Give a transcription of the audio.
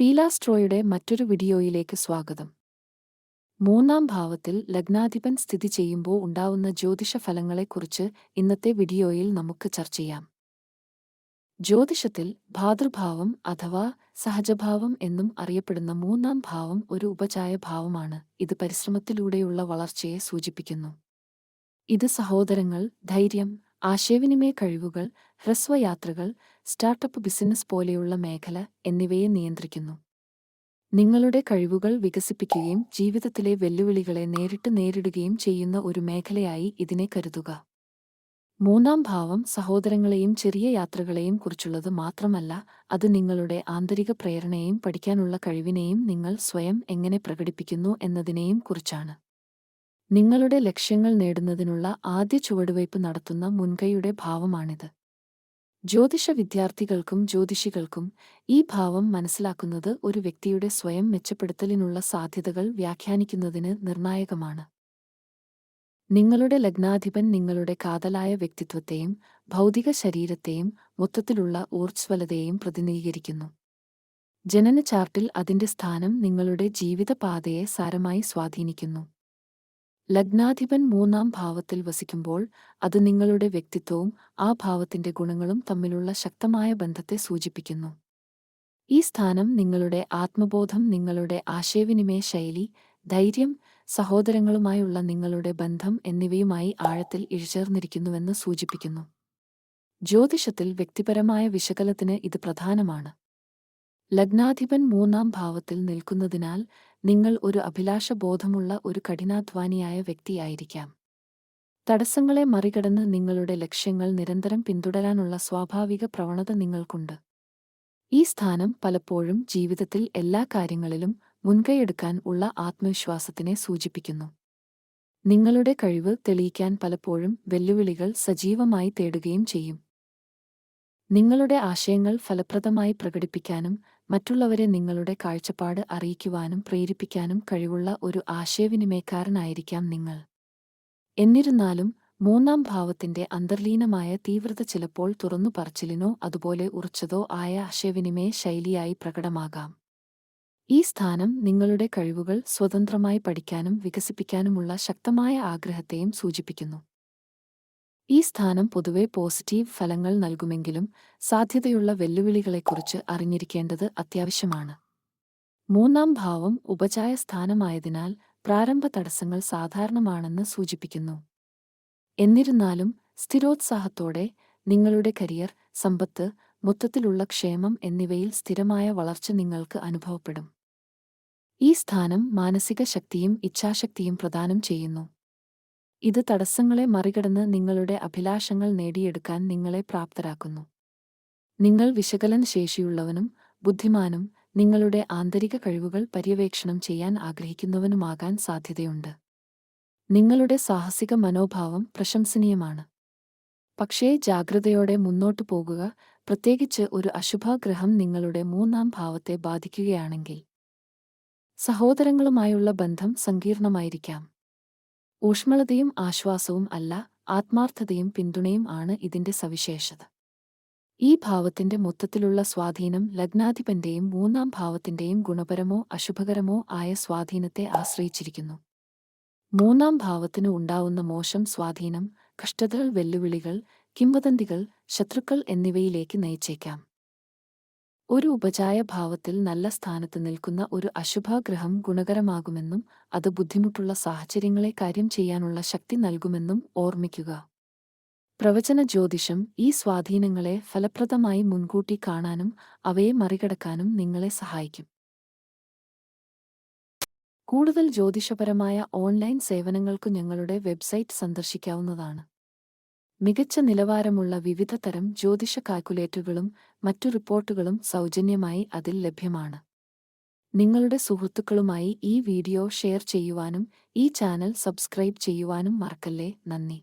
ഫീലാസ്ട്രോയുടെ മറ്റൊരു വീഡിയോയിലേക്ക് സ്വാഗതം. മൂന്നാം ഭാവത്തിൽ ലഗ്നാധിപൻ സ്ഥിതി ചെയ്യുമ്പോൾ ഉണ്ടാവുന്ന ജ്യോതിഷ ഫലങ്ങളെക്കുറിച്ച് ഇന്നത്തെ വീഡിയോയിൽ നമുക്ക് ചർച്ച ചെയ്യാം. ജ്യോതിഷത്തിൽ ഭാതൃഭാവം അഥവാ സഹജഭാവം എന്നും അറിയപ്പെടുന്ന മൂന്നാം ഭാവം ഒരു ഉപചായ ഭാവമാണ്. ഇത് പരിശ്രമത്തിലൂടെയുള്ള വളർച്ചയെ സൂചിപ്പിക്കുന്നു. ഇത് സഹോദരങ്ങൾ ധൈര്യം ആശയവിനിമയ കഴിവുകൾ ഹ്രസ്വയാത്രകൾ സ്റ്റാർട്ടപ്പ് ബിസിനസ് പോലെയുള്ള മേഖല എന്നിവയെ നിയന്ത്രിക്കുന്നു. നിങ്ങളുടെ കഴിവുകൾ വികസിപ്പിക്കുകയും ജീവിതത്തിലെ വെല്ലുവിളികളെ നേരിട്ട് നേരിടുകയും ചെയ്യുന്ന ഒരു മേഖലയായി ഇതിനെ കരുതുക. മൂന്നാം ഭാവം സഹോദരങ്ങളെയും ചെറിയ യാത്രകളെയും കുറിച്ചുള്ളത് മാത്രമല്ല അത് നിങ്ങളുടെ ആന്തരിക പ്രേരണയെയും പഠിക്കാനുള്ള കഴിവിനെയും നിങ്ങൾ സ്വയം എങ്ങനെ പ്രകടിപ്പിക്കുന്നു എന്നതിനെയും കുറിച്ചാണ്. നിങ്ങളുടെ ലക്ഷ്യങ്ങൾ നേടുന്നതിനുള്ള ആദ്യ ചുവടുവയ്പ് നടത്തുന്ന മുൻകൈയുടെ ഭാവമാണിത്. ജ്യോതിഷ വിദ്യാർത്ഥികൾക്കും ജ്യോതിഷികൾക്കും ഈ ഭാവം മനസ്സിലാക്കുന്നത് ഒരു വ്യക്തിയുടെ സ്വയം മെച്ചപ്പെടുത്തലിനുള്ള സാധ്യതകൾ വ്യാഖ്യാനിക്കുന്നതിന് നിർണായകമാണ്. നിങ്ങളുടെ ലഗ്നാധിപൻ നിങ്ങളുടെ കാതലായ വ്യക്തിത്വത്തെയും ഭൗതിക ശരീരത്തെയും മൊത്തത്തിലുള്ള ഊർജ്വലതയെയും പ്രതിനിധീകരിക്കുന്നു. ജനന ചാർട്ടിൽ അതിന്റെ സ്ഥാനം നിങ്ങളുടെ ജീവിതപാതയെ സാരമായി സ്വാധീനിക്കുന്നു. ലഗ്നാധിപൻ മൂന്നാം ഭാവത്തിൽ വസിക്കുമ്പോൾ അത് നിങ്ങളുടെ വ്യക്തിത്വവും ആ ഭാവത്തിന്റെ ഗുണങ്ങളും തമ്മിലുള്ള ശക്തമായ ബന്ധത്തെ സൂചിപ്പിക്കുന്നു. ഈ സ്ഥാനം നിങ്ങളുടെ ആത്മബോധം നിങ്ങളുടെ ആശയവിനിമയ ശൈലി ധൈര്യം സഹോദരങ്ങളുമായുള്ള നിങ്ങളുടെ ബന്ധം എന്നിവയുമായി ആഴത്തിൽ ഇഴചേർന്നിരിക്കുന്നുവെന്ന് സൂചിപ്പിക്കുന്നു. ജ്യോതിഷത്തിൽ വ്യക്തിപരമായ വിശകലത്തിന് ഇത് പ്രധാനമാണ്. ലഗ്നാധിപൻ മൂന്നാം ഭാവത്തിൽ നിൽക്കുന്നതിനാൽ നിങ്ങൾ ഒരു അഭിലാഷബോധമുള്ള ഒരു കഠിനാധ്വാനിയായ വ്യക്തിയായിരിക്കാം. തടസ്സങ്ങളെ മറികടന്ന് നിങ്ങളുടെ ലക്ഷ്യങ്ങൾ നിരന്തരം പിന്തുടരാനുള്ള സ്വാഭാവിക പ്രവണത നിങ്ങൾക്കുണ്ട്. ഈ സ്ഥാനം പലപ്പോഴും ജീവിതത്തിൽ എല്ലാ കാര്യങ്ങളിലും മുൻകൈയെടുക്കാൻ ഉള്ള ആത്മവിശ്വാസത്തിനെ സൂചിപ്പിക്കുന്നു. നിങ്ങളുടെ കഴിവ് തെളിയിക്കാൻ പലപ്പോഴും വെല്ലുവിളികൾ സജീവമായി തേടുകയും ചെയ്യും. നിങ്ങളുടെ ആശയങ്ങൾ ഫലപ്രദമായി പ്രകടിപ്പിക്കാനും മറ്റുള്ളവരെ നിങ്ങളുടെ കാഴ്ചപ്പാട് അറിയിക്കുവാനും പ്രേരിപ്പിക്കാനും കഴിവുള്ള ഒരു ആശയവിനിമയക്കാരനായിരിക്കാം നിങ്ങൾ. എന്നിരുന്നാലും മൂന്നാം ഭാവത്തിന്റെ അന്തർലീനമായ തീവ്രത ചിലപ്പോൾ തുറന്നു പറച്ചിലിനോ അതുപോലെ ഉറച്ചതോ ആയ ആശയവിനിമയ ശൈലിയായി പ്രകടമാകാം. ഈ സ്ഥാനം നിങ്ങളുടെ കഴിവുകൾ സ്വതന്ത്രമായി പഠിക്കാനും വികസിപ്പിക്കാനുമുള്ള ശക്തമായ ആഗ്രഹത്തെയും സൂചിപ്പിക്കുന്നു. ഈ സ്ഥാനം പൊതുവെ പോസിറ്റീവ് ഫലങ്ങൾ നൽകുമെങ്കിലും സാധ്യതയുള്ള വെല്ലുവിളികളെക്കുറിച്ച് അറിഞ്ഞിരിക്കേണ്ടത് അത്യാവശ്യമാണ്. മൂന്നാം ഭാവം ഉപചായ സ്ഥാനമായതിനാൽ പ്രാരംഭ തടസ്സങ്ങൾ സാധാരണമാണെന്ന് സൂചിപ്പിക്കുന്നു. എന്നിരുന്നാലും സ്ഥിരോത്സാഹത്തോടെ നിങ്ങളുടെ കരിയർ സമ്പത്ത് മൊത്തത്തിലുള്ള ക്ഷേമം എന്നിവയിൽ സ്ഥിരമായ വളർച്ച നിങ്ങൾക്ക് അനുഭവപ്പെടും. ഈ സ്ഥാനം മാനസിക ശക്തിയും ഇച്ഛാശക്തിയും പ്രദാനം ചെയ്യുന്നു. ഇത് തടസ്സങ്ങളെ മറികടന്ന് നിങ്ങളുടെ അഭിലാഷങ്ങൾ നേടിയെടുക്കാൻ നിങ്ങളെ പ്രാപ്തരാക്കുന്നു. നിങ്ങൾ വിശകലന ശേഷിയുള്ളവനും ബുദ്ധിമാനും നിങ്ങളുടെ ആന്തരിക കഴിവുകൾ പര്യവേക്ഷണം ചെയ്യാൻ ആഗ്രഹിക്കുന്നവനുമാകാൻ സാധ്യതയുണ്ട്. നിങ്ങളുടെ സാഹസിക മനോഭാവം പ്രശംസനീയമാണ്. പക്ഷേ ജാഗ്രതയോടെ മുന്നോട്ടു പോകുക പ്രത്യേകിച്ച് ഒരു അശുഭഗ്രഹം നിങ്ങളുടെ മൂന്നാം ഭാവത്തെ ബാധിക്കുകയാണെങ്കിൽ. സഹോദരങ്ങളുമായുള്ള ബന്ധം സങ്കീർണമായിരിക്കാം. ഊഷ്മളതയും ആശ്വാസവും അല്ല ആത്മാർത്ഥതയും പിന്തുണയും ആണ് ഇതിന്റെ സവിശേഷത. ഈ ഭാവത്തിന്റെ മൊത്തത്തിലുള്ള സ്വാധീനം ലഗ്നാധിപന്റെയും മൂന്നാം ഭാവത്തിന്റെയും ഗുണപരമോ അശുഭകരമോ ആയ സ്വാധീനത്തെ ആശ്രയിച്ചിരിക്കുന്നു. മൂന്നാം ഭാവത്തിന് ഉണ്ടാവുന്ന മോശം സ്വാധീനം കഷ്ടതകൾ വെല്ലുവിളികൾ കിംവദന്തികൾ ശത്രുക്കൾ എന്നിവയിലേക്ക് നയിച്ചേക്കാം. ഒരു ഉപചായ ഭാവത്തിൽ നല്ല സ്ഥാനത്ത് നിൽക്കുന്ന ഒരു അശുഭാഗ്രഹം ഗുണകരമാകുമെന്നും അത് ബുദ്ധിമുട്ടുള്ള സാഹചര്യങ്ങളെ കാര്യം ചെയ്യാനുള്ള ശക്തി നൽകുമെന്നും ഓർമ്മിക്കുക. പ്രവചന ജ്യോതിഷം ഈ സ്വാധീനങ്ങളെ ഫലപ്രദമായി മുൻകൂട്ടി കാണാനും അവയെ മറികടക്കാനും നിങ്ങളെ സഹായിക്കും. കൂടുതൽ ജ്യോതിഷപരമായ ഓൺലൈൻ സേവനങ്ങൾക്ക് ഞങ്ങളുടെ വെബ്സൈറ്റ് സന്ദർശിക്കാവുന്നതാണ്. മികച്ച നിലവാരമുള്ള വിവിധ തരം ജ്യോതിഷ കാൽക്കുലേറ്ററുകളും മറ്റു റിപ്പോർട്ടുകളും സൗജന്യമായി അതിൽ ലഭ്യമാണ്. നിങ്ങളുടെ സുഹൃത്തുക്കളുമായി ഈ വീഡിയോ ഷെയർ ചെയ്യുവാനും ഈ ചാനൽ സബ്സ്ക്രൈബ് ചെയ്യുവാനും മറക്കല്ലേ? നന്ദി.